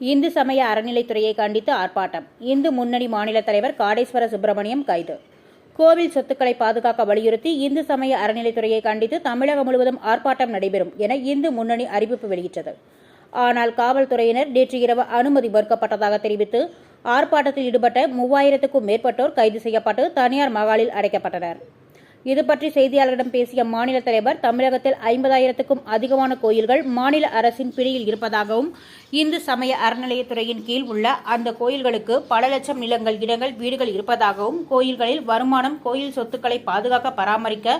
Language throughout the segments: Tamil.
இந்து சமய அறநிலைத்துறையை கண்டித்து ஆர்ப்பாட்டம். இந்து முன்னணி மாநில தலைவர் காடேஸ்வர சுப்பிரமணியம் கைது. கோவில் சொத்துக்களை பாதுகாக்க வலியுறுத்தி இந்து சமய அறநிலைத்துறையை கண்டித்து தமிழகம் முழுவதும் ஆர்ப்பாட்டம் நடைபெறும் என இந்து முன்னணி அறிவிப்பு வெளியிட்டது. ஆனால் காவல்துறையினர் நேற்று இரவு அனுமதி மறுக்கப்பட்டதாக தெரிவித்து ஆர்ப்பாட்டத்தில் ஈடுபட்ட மூவாயிரத்துக்கும் மேற்பட்டோர் கைது செய்யப்பட்டு தனியார் மகாலில் அடைக்கப்பட்டனர். இது பற்றி செய்தியாளர்களிடம் பேசிய மாநில தலைவர் தமிழகத்தில் ஐம்பதாயிரத்துக்கும் அதிகமான கோயில்கள் மாநில அரசின் பிடியில் இருப்பதாகவும் இந்து சமய அறநிலையத்துறையின் கீழ் உள்ள அந்த கோயில்களுக்கு பல லட்சம் நிலங்கள் இடங்கள் வீடுகள் இருப்பதாகவும் கோயில்களில் வருமானம் கோயில் சொத்துக்களை பாதுகாக்க பராமரிக்க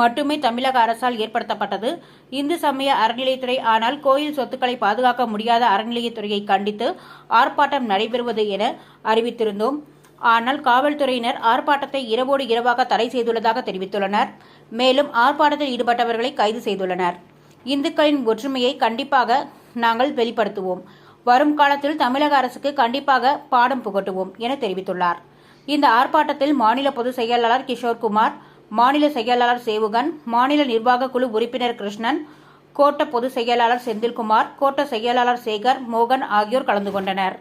மட்டுமே தமிழக அரசால் ஏற்படுத்தப்பட்டது. இந்து சமய அறநிலையத்துறை ஆனால் கோயில் சொத்துக்களை பாதுகாக்க முடியாத அறநிலையத்துறையை கண்டித்து ஆர்ப்பாட்டம் நடைபெறுவது என அறிவித்திருந்தோம். ஆனால் காவல்துறையினர் ஆர்ப்பாட்டத்தை இரவோடு இரவாக தடை செய்துள்ளதாக தெரிவித்துள்ளனர். மேலும் ஆர்ப்பாட்டத்தில் ஈடுபட்டவர்களை கைது செய்துள்ளனர். இந்துக்களின் ஒற்றுமையை கண்டிப்பாக நாங்கள் வெளிப்படுத்துவோம். வரும் காலத்தில் தமிழக அரசுக்கு கண்டிப்பாக பாடம் புகட்டுவோம் என தெரிவித்துள்ளார். இந்த ஆர்ப்பாட்டத்தில் மாநில பொதுச் செயலாளர் கிஷோர்குமார் மாநில செயலாளர் சேவுகன் மாநில நிர்வாக குழு உறுப்பினர் கிருஷ்ணன் கோட்ட பொதுச் செயலாளர் செந்தில்குமார் கோட்ட செயலாளர் சேகர் மோகன் ஆகியோர் கலந்து கொண்டனர்.